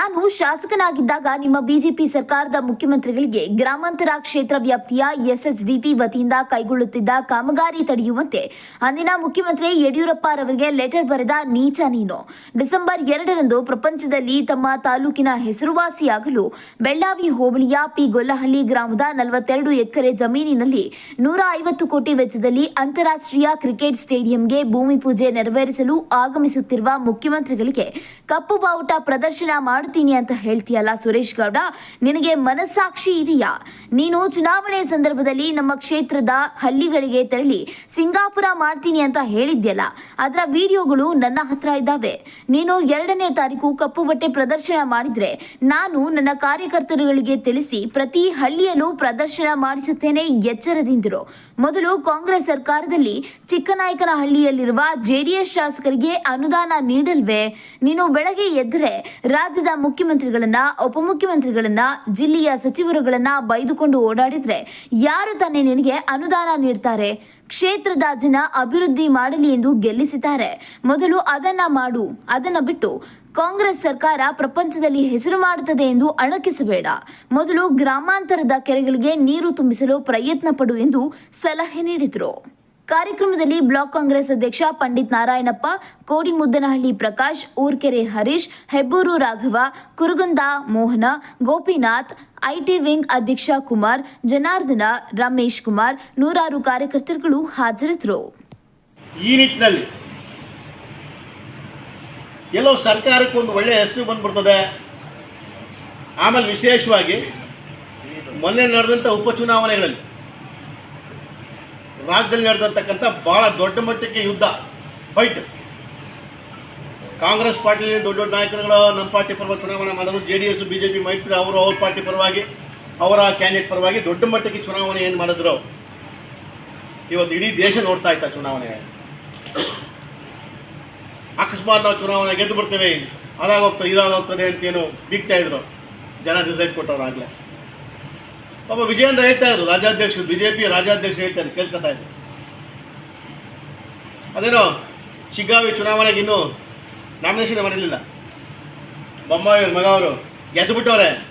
ನಾನು ಶಾಸಕನಾಗಿದ್ದಾಗ ನಿಮ್ಮ ಬಿಜೆಪಿ ಸರ್ಕಾರದ ಮುಖ್ಯಮಂತ್ರಿಗಳಿಗೆ ಗ್ರಾಮಾಂತರ ಕ್ಷೇತ್ರ ವ್ಯಾಪ್ತಿಯ ಎಸ್ಎಚ್ಡಿಪಿ ವತಿಯಿಂದ ಕೈಗೊಳ್ಳುತ್ತಿದ್ದ ಕಾಮಗಾರಿ ತಡೆಯುವಂತೆ ಅಂದಿನ ಮುಖ್ಯಮಂತ್ರಿ ಯಡಿಯೂರಪ್ಪ ರವರಿಗೆ ಲೆಟರ್ ಬರೆದ ನೀಚ ನೀನು. ಡಿಸೆಂಬರ್ ಎರಡರಂದು ಪ್ರಪಂಚದಲ್ಲಿ ತಮ್ಮ ತಾಲೂಕಿನ ಹೆಸರುವಾಸಿಯಾಗಲು ಬೆಳ್ಳಾವಿ ಹೋಬಳಿಯ ಪಿ ಗೊಲ್ಲಹಳ್ಳಿ ಗ್ರಾಮದ ನಲವತ್ತೆರಡು ಎಕರೆ ಜಮೀನಿನಲ್ಲಿ ನೂರ ಐವತ್ತು ಕೋಟಿ ವೆಚ್ಚದಲ್ಲಿ ಅಂತಾರಾಷ್ಟ್ರೀಯ ಕ್ರಿಕೆಟ್ ಸ್ಟೇಡಿಯಂಗೆ ಭೂಮಿ ಪೂಜೆ ನೆರವೇರಿಸಲು ಆಗಮಿಸುತ್ತಿರುವ ಮುಖ್ಯಮಂತ್ರಿಗಳಿಗೆ ಕಪ್ಪು ಬಾವುಟ ಪ್ರದರ್ಶನ ಮಾಡುತ್ತೀನಿ ಅಂತ ಹೇಳ್ತೀಯಲ್ಲ ಸುರೇಶ್ ಗೌಡ? ನಿನಗೆ ಮನಸ್ಸಾಕ್ಷಿ ಇದೆಯಾ? ನೀನು ಚುನಾವಣೆ ಸಂದರ್ಭದಲ್ಲಿ ನಮ್ಮ ಕ್ಷೇತ್ರದ ಹಳ್ಳಿಗಳಿಗೆ ತೆರಳಿ ಸಿಂಗಾಪುರ ಮಾಡ್ತೀನಿ ಅಂತ ಹೇಳಿದ್ಯಲ್ಲ. ಅದರ ವಿಡಿಯೋಗಳು ನನ್ನ ಹತ್ರ ಇದ್ದಾವೆ. ನೀನು ಎರಡನೇ ತಾರೀಕು ಕಪ್ಪು ಬಟ್ಟೆ ಪ್ರದರ್ಶನ ಮಾಡಿದ್ರೆ ನಾನು ನನ್ನ ಕಾರ್ಯಕರ್ತರುಗಳಿಗೆ ತಿಳಿಸಿ ಪ್ರತಿ ಹಳ್ಳಿಯಲ್ಲೂ ಪ್ರದರ್ಶನ ಮಾಡಿಸುತ್ತೇನೆ ಎಚ್ಚರದಿಂದಿರು. ಮೊದಲು ಕಾಂಗ್ರೆಸ್ ಸರ್ಕಾರದಲ್ಲಿ ಚಿಕ್ಕನಾಯಕನ ಹಳ್ಳಿಯಲ್ಲಿರುವ ಜೆಡಿಎಸ್ ಶಾಸಕರಿಗೆ ಅನುದಾನ ನೀಡಲ್ವೇ? ನೀನು ಬೆಳಗ್ಗೆ ಎದ್ದರೆ ರಾಜ್ಯದ ಮುಖ್ಯಮಂತ್ರಿಗಳನ್ನ, ಉಪಮುಖ್ಯಮಂತ್ರಿಗಳನ್ನ, ಜಿಲ್ಲೆಯ ಸಚಿವರುಗಳನ್ನ ಬೈದುಕೊಂಡು ಓಡಾಡಿದ್ರೆ ಯಾರು ತಾನೇ ನಿನಗೆ ಅನುದಾನ ನೀಡ್ತಾರೆ? ಕ್ಷೇತ್ರದ ಜನ ಅಭಿವೃದ್ಧಿ ಮಾಡಲಿ ಎಂದು ಗೆಲ್ಲಿಸಿದ್ದಾರೆ. ಮೊದಲು ಅದನ್ನ ಮಾಡು, ಅದನ್ನ ಬಿಟ್ಟು ಕಾಂಗ್ರೆಸ್ ಸರ್ಕಾರ ಪ್ರಪಂಚದಲ್ಲಿ ಹೆಸರು ಮಾಡುತ್ತದೆ ಎಂದು ಅಣಕಿಸಬೇಡ. ಮೊದಲು ಗ್ರಾಮಾಂತರದ ಕೆರೆಗಳಿಗೆ ನೀರು ತುಂಬಿಸಲು ಪ್ರಯತ್ನ ಪಡು ಎಂದು ಸಲಹೆ ನೀಡಿದರು. ಕಾರ್ಯಕ್ರಮದಲ್ಲಿ ಬ್ಲಾಕ್ ಕಾಂಗ್ರೆಸ್ ಅಧ್ಯಕ್ಷ ಪಂಡಿತ್ ನಾರಾಯಣಪ್ಪ, ಕೋಡಿಮುದ್ದನಹಳ್ಳಿ ಪ್ರಕಾಶ್, ಊರ್ಕೆರೆ ಹರೀಶ್, ಹೆಬ್ಬೂರು ರಾಘವ, ಕುರುಗುಂದ ಮೋಹನ, ಗೋಪಿನಾಥ್ ಐಟಿ ವಿಂಗ್ ಅಧ್ಯಕ್ಷ ಕುಮಾರ್, ಜನಾರ್ದನ, ರಮೇಶ್ ಕುಮಾರ್, ನೂರಾರು ಕಾರ್ಯಕರ್ತರುಗಳು ಹಾಜರಿದ್ದರು. ಈ ನಿಟ್ಟಿನಲ್ಲಿ ಎಲ್ಲೋ ಸರ್ಕಾರಕ್ಕೆ ಒಂದು ಒಳ್ಳೆಯ ಹೆಸರು ಬಂದ್ಬಿಡ್ತದೆ. ಆಮೇಲೆ ವಿಶೇಷವಾಗಿ ಮೊನ್ನೆ ನಡೆದಂಥ ಉಪಚುನಾವಣೆಗಳಲ್ಲಿ ರಾಜ್ಯದಲ್ಲಿ ನಡೆದಂತಕ್ಕಂಥ ಭಾಳ ದೊಡ್ಡ ಮಟ್ಟಕ್ಕೆ ಯುದ್ಧ ಫೈಟ್ ಕಾಂಗ್ರೆಸ್ ಪಾರ್ಟಿಯಲ್ಲಿ ದೊಡ್ಡ ದೊಡ್ಡ ನಾಯಕರುಗಳು ನಮ್ಮ ಪಾರ್ಟಿ ಪರವಾಗಿ ಚುನಾವಣೆ ಮಾಡೋದು J D S B J P ಮೈತ್ರಿ ಅವರು ಅವ್ರ ಪಾರ್ಟಿ ಪರವಾಗಿ, ಅವರ ಕ್ಯಾಂಡಿಡೇಟ್ ಪರವಾಗಿ ದೊಡ್ಡ ಮಟ್ಟಕ್ಕೆ ಚುನಾವಣೆ ಏನು ಮಾಡಿದ್ರು? ಇವತ್ತು ಇಡೀ ದೇಶ ನೋಡ್ತಾ ಇತ್ತ ಚುನಾವಣೆ? ಅಕಸ್ಮಾತ್ ನಾವು ಚುನಾವಣೆ ಗೆದ್ದು ಬಿಡ್ತೇವೆ. ಅದಾಗ ಹೋಗ್ತದೆ ಇದಾಗ ಹೋಗ್ತದೆ ಅಂತೇನು ಬಿಗ್ತಾ ಇದ್ರು. ಜನ ರಿಸಲ್ಟ್ ಕೊಟ್ಟವ್ರು ಆಗಲೇ. ಒಬ್ಬ ವಿಜಯೇಂದ್ರ ಹೇಳ್ತಾ ಇದ್ರು, ರಾಜ್ಯಾಧ್ಯಕ್ಷರು ಬಿ ಜೆ ಪಿ ರಾಜ್ಯಾಧ್ಯಕ್ಷರು ಹೇಳ್ತಾರೆ ಕೇಳಿಸ್ಕೊತಾ ಇದ್ರು. ಅದೇನೋ ಚುನಾವಣೆಗೆ ಇನ್ನೂ ನಾಮಿನೇಷನ್ ಮಾಡಿರಲಿಲ್ಲ. ಬೊಮ್ಮಾಯಿ ಮಗ ಅವರು ಗೆದ್ದು ಬಿಟ್ಟವ್ರೆ